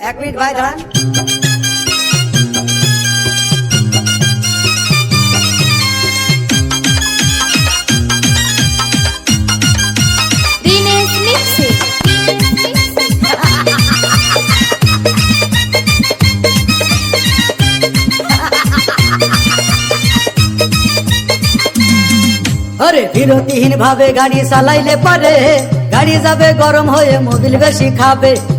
এক মিনিট ভাই দাঁড়ান। আরে বিরতিহীন ভাবে গাড়ি চালাইলে পারে। গাড়ি যাবে গরম হয়ে মোবিল বেশি খাবে।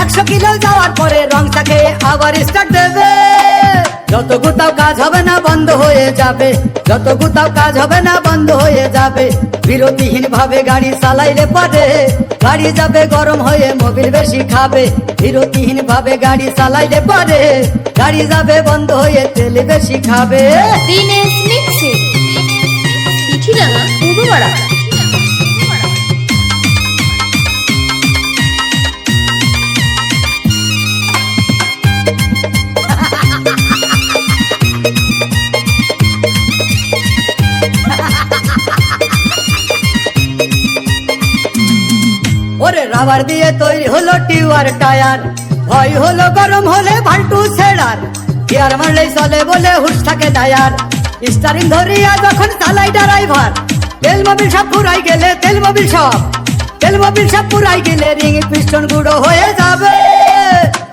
একশো কিলো যাওয়ার পরে রং থাকে আবার স্টার্ট দেবে। যত গুতাও কাজ হবে না বন্ধ হয়ে যাবে। যত গুতাও কাজ হবে না বন্ধ হয়ে যাবে। বিরতিহীন ভাবে গাড়ি চালাইলে পরে। গাড়ি যাবে, গরম হয়ে মোবিল বেশি খাবে। বিরতিহীন ভাবে গাড়ি চালাইলে পরে। গাড়ি যাবে, বন্ধ হয়ে তেল বেশি খাবে। দিনেশ মিক্সি ওরে রাবার দিয়ে তৈরি হলো টিউয়ার টায়ার। ভয় হলো, গরম হলে ভাল্টু ছেড়ার। গিয়ার মারলেই চলে বলে হুশ থাকে টায়ার স্টারিং ধরিয়া যখন চালাই ড্রাইভার তেল মোবিল সব পুরাই গেলে তেল মোবিল সব। তেল মোবিল সব পুরাই গেলে রিং পিস্টন গুঁড়ো হয়ে যাবে।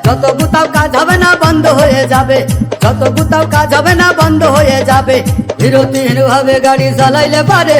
যত গুতাও কাজ হবে না বন্ধ হয়ে যাবে। যত গুতাও কাজ হবে না বন্ধ হয়ে যাবে। বিরতিহীন ভাবে গাড়ি চালাইলে পারে।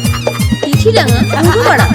চিঠিডাঙ্গা পূর্বপাড়া